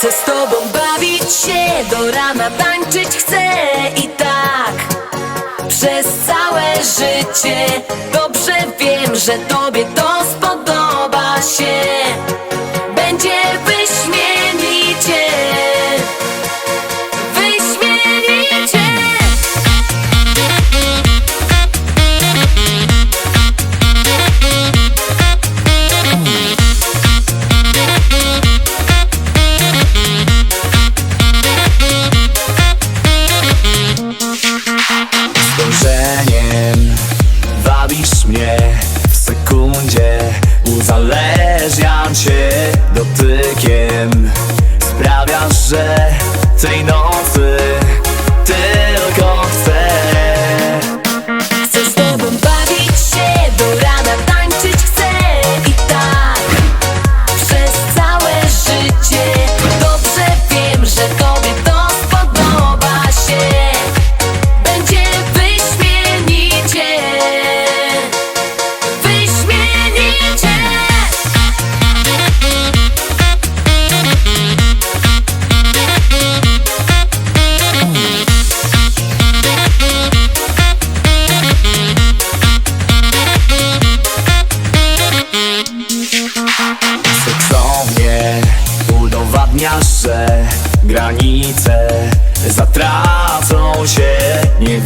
Chcę z tobą bawić się, do rana tańczyć chcę i tak. Przez całe życie Dobrze wiem, że tobie to spodoba wabisz mnie w sekundzie. Uzależniam cię dotykiem. Sprawiasz, że tej Seksownie udowadniasz, że granice zatracą się. Nie